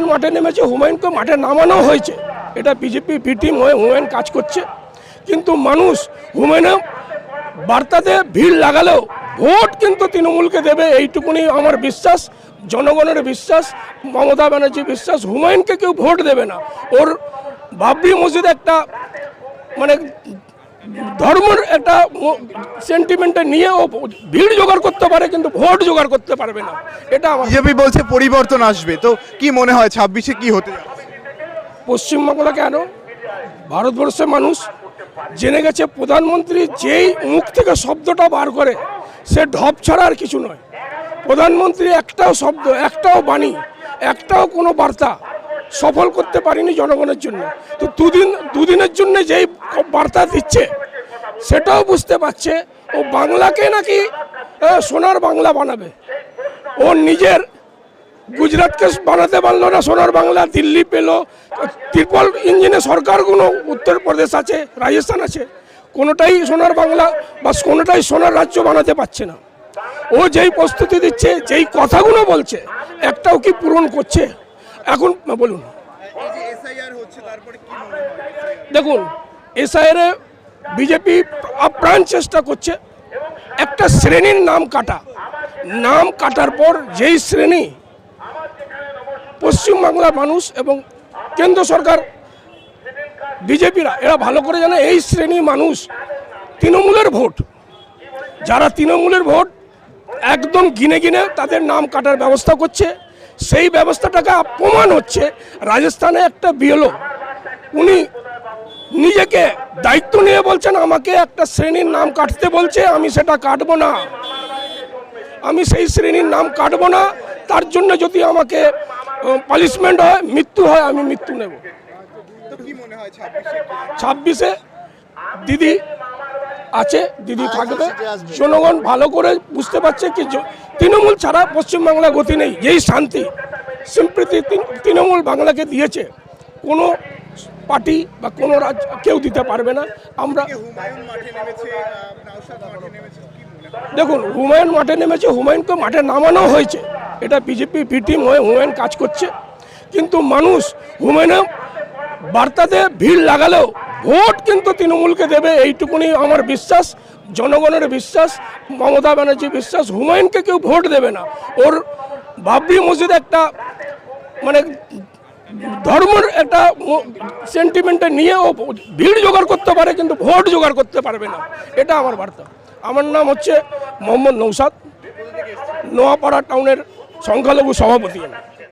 হুমায়ুন মাঠে নেমেছে, হুমায়ুনকে মাঠে নামানো হয়েছে। এটা বিজেপি বি টিম হয়ে হুমায়ুন কাজ করছে। কিন্তু মানুষ হুমায়ুনের বার্তাতে ভিড় লাগালেও ভোট কিন্তু তৃণমূলকে দেবে এইটুকুনি আমার বিশ্বাস, জনগণের বিশ্বাস, মমতা ব্যানার্জি বিশ্বাস, হুমায়ুনকে কেউ ভোট দেবে না। ওর বাবরি মসজিদ একটা মানে ধর্মের একটা সেন্টিমেন্টে নিয়ে ও ভিড় জোগাড় করতে পারে কিন্তু ভোট জোগাড় করতে পারবে না। এটা বিজেপি বলছে পরিবর্তন আসবে। তো কি মনে হয় ছাব্বিশে কি হতে? পশ্চিমবাংলা কেন ভারতবর্ষের মানুষ জেনে গেছে প্রধানমন্ত্রী যেই মুখ থেকে শব্দটা বার করে সে ঢপ ছাড়া আর কিছু নয়। প্রধানমন্ত্রী একটাও শব্দ একটাও বাণী একটাও কোনো বার্তা সফল করতে পারিনি জনগণের জন্য। তো দুদিন, দুদিনের জন্য যেই বার্তা দিচ্ছে, সেটাও বুঝতে পারছে, ও বাংলাকে নাকি সোনার বাংলা বানাবে। ও নিজের গুজরাটকে বানাতে পারল না, সোনার বাংলা, দিল্লি পেল, ত্রিপল ইঞ্জিনে সরকারগুলো, উত্তরপ্রদেশ আছে, রাজস্থান আছে, কোনোটাই সোনার বাংলা বা কোনোটাই সোনার রাজ্য বানাতে পারছে না। ও যেই প্রস্তুতি দিচ্ছে, যেই কথাগুলো বলছে, একটাও কি পূরণ করছে? এখন বলুন। দেখুন এসআইআরে বিজেপি আপ্রাণ চেষ্টা করছে। একটা শ্রেণির নাম কাটা। নাম কাটার পর যেই শ্রেণি পশ্চিমবাংলার মানুষ এবং কেন্দ্র সরকার বিজেপিরা এরা ভালো করে জানে, এই শ্রেণির মানুষ তৃণমূলের ভোট। যারা তৃণমূলের ভোট, একদম গিনে গিনে তাদের নাম কাটার ব্যবস্থা করছে। সেই ব্যবস্থাটাকে প্রমাণ হচ্ছে রাজস্থানে একটা বিএলও উনি নিজেকে দায়িত্ব নিয়ে বলছেন আমাকে একটা শ্রেণির নাম কাটতে বলছে আমি সেটা কাটবো না আমি সেই শ্রেণির নাম কাটবো না তার জন্য যদি আমাকে পানিশমেন্ট হয় মৃত্যু হয় আমি মৃত্যু নেব ছাব্বিশে দিদি আছে দিদি থাকবে জনগণ ভালো করে বুঝতে পারছে কি তৃণমূল ছাড়া পশ্চিমবাংলা গতি নেই যেই শান্তি। সম্প্রীতি তৃণমূল বাংলাকে দিয়েছে, কোনো পার্টি বা কোনো রাজ্য কেউ দিতে পারবে না। আমরা দেখুন, হুমায়ুন মাঠে নেমেছে, হুমায়ুনকে মাঠে নামানো হয়েছে। এটা বিজেপি বি টিম হয়ে হুমায়ুন কাজ করছে। কিন্তু মানুষ হুমায়ুনের বার্তাতে ভিড় লাগালেও ভোট কিন্তু তৃণমূলকে দেবে, এইটুকুনি আমার বিশ্বাস, জনগণের বিশ্বাস, মমতা ব্যানার্জি বিশ্বাস, হুমায়ুনকে কেউ ভোট দেবে না। ওর বাবরি মসজিদ একটা মানে ধর্মের একটা সেন্টিমেন্টে নিয়ে ও ভিড় জোগাড় করতে পারে, কিন্তু ভোট জোগাড় করতে পারবে না। এটা আমার বার্তা। আমার নাম হচ্ছে মোহাম্মদ নৌসাদ নোয়াপাড়া টাউনের সংখ্যালঘু সভাপতি আমি।